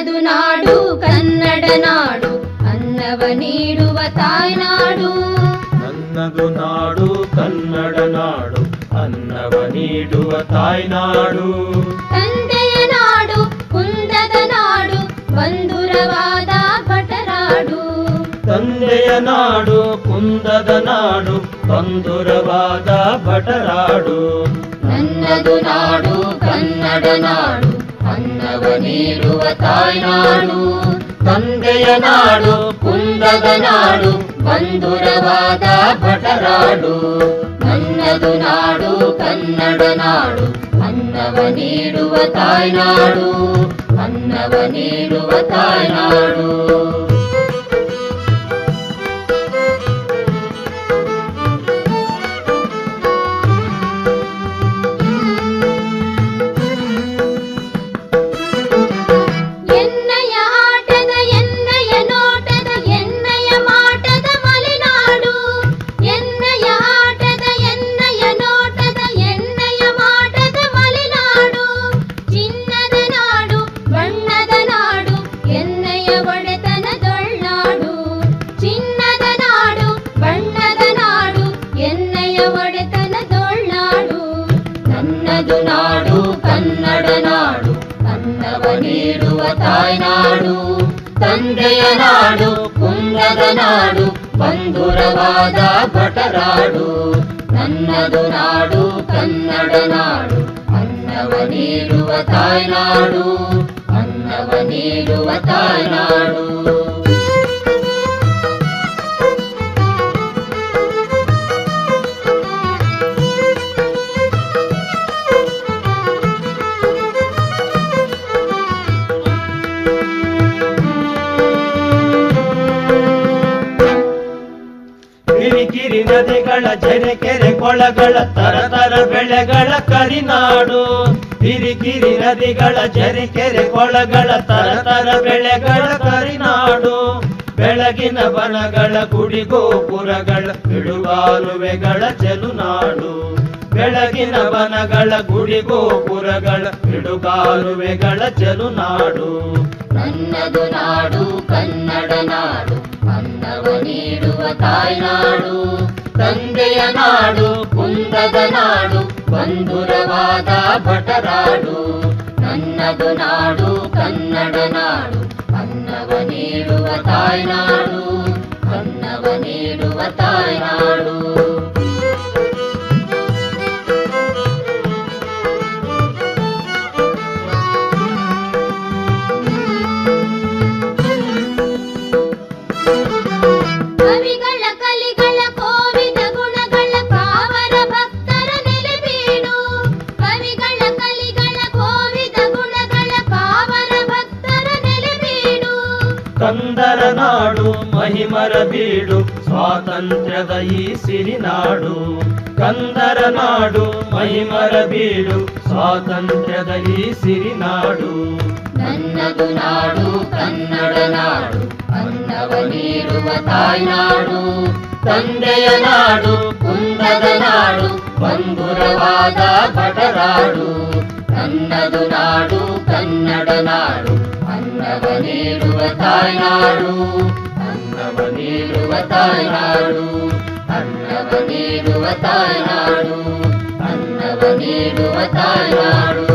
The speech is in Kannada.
ನನ್ನದು ನಾಡು ಕನ್ನಡ ನಾಡು ಅನ್ನವ ನೀಡುವ ತಾಯ್ನಾಡು. ನನ್ನದು ನಾಡು ಕನ್ನಡ ನಾಡು ಅನ್ನವ ನೀಡುವ ತಾಯ್ನಾಡು. ತಂದೆಯ ನಾಡು ಕುಂದದ ನಾಡು ಬಂಧುರವಾದ ಭಟರಾಡು ತಂದೆಯ ನಾಡು ಕುಂದದ ನಾಡು ಬಂಧುರವಾದ ಭಟರಾಡು ನನ್ನದು ನಾಡು ಕನ್ನಡ ನಾಡು ಅನ್ನವ ನೀಡುವ ತಾಯ್ನಾಡು, ತಂದೆಯ ನಾಡು, ಕುಂದದ ನಾಡು, ಬಂಧುರವಾದ ಭಟರಾಡು ನನ್ನದು ನಾಡು, ಕನ್ನಡ ನಾಡು ಅನ್ನವ ನೀಡುವ ತಾಯ್ನಾಡು ಅನ್ನವ ನೀಡುವ ತಾಯ್ನಾಡು. ನನ್ನದು ನಾಡು ಕನ್ನಡ ನಾಡು ಅನ್ನವ ನೀಡುವ ತಾಯ್ನಾಡು ತಂದೆಯ ನಾಡು ಕುಂದದ ನಾಡು ಬಂಧುರವಾದ ಭಟರಾಡು ನನ್ನದು ನಾಡು ಕನ್ನಡ ನಾಡು ಅನ್ನವ ನೀಡುವ ತಾಯ್ನಾಡು ಅನ್ನವ ನೀಡುವ ತಾಯ್ನಾಡು ಕಿರಿಕಿರಿ ನದಿಗಳ ಜರೆ ಕೆರೆ ಕೊಳಗಳ ತರತರ ಬೆಳೆಗಳ ಕರಿನಾಡು ಕಿರಿಕಿರಿ ನದಿಗಳ ಜರೆ ಕೆರೆ ಕೊಳಗಳ ತರತರ ಬೆಳೆಗಳ ಕರಿನಾಡು ಬೆಳಗಿನ ಬನಗಳ ಗುಡಿ ಗೋಪುರಗಳ ಬಿಡುಗಾಲುವೆಗಳ ಚೆಲುನಾಡು ಬೆಳಗಿನ ಬನಗಳ ಗುಡಿ ಗೋಪುರಗಳ ಬಿಡುಗಾಲುವೆಗಳ ಚೆಲುನಾಡು ನನ್ನದು ನಾಡು ಕನ್ನಡ ನಾಡು. ತಾಯ್ನಾಡು, ತಂದೆಯ ನಾಡು, ಕುಂದದ ನಾಡು, ಬಂಧುರವಾದ ಭಟರಾಡು ನನ್ನದು ನಾಡು, ಕನ್ನಡ ನಾಡು ಅನ್ನವ ನೀಡುವ ತಾಯ್ನಾಡು ಅನ್ನವ ನೀಡುವ ತಾಯ್ನಾಡು. ಮಹಿಮರ ಬೀಡು ಸ್ವಾತಂತ್ರ್ಯದ ಈ ಸಿರಿನಾಡು. ಕಂದರ ನಾಡು ಮಹಿಮರ ಬೀಡು ಸ್ವಾತಂತ್ರ್ಯದ ಈ ಸಿರಿನಾಡು. ನನ್ನದು ನಾಡು, ಕನ್ನಡ ನಾಡು, ಅನ್ನವ ನೀಡುವ ತಾಯ್ನಾಡು. ತಂದೆಯ ನಾಡು, ಕುಂದದ ನಾಡು ಬಂಧುರವಾದ ಭಟರಾಡು ನನ್ನದು ನಾಡು, ಕನ್ನಡ ನಾಡು, ಅನ್ನವ ನೀಡುವ ತಾಯ್ನಾಡು. ಅನ್ನವ ನೀಡುವ ತಾಯ್ನಾಡು ಅನ್ನವ ನೀಡುವ ತಾಯ್ನಾಡು ಅನ್ನವ ನೀಡುವ ತಾಯ್ನಾಡು.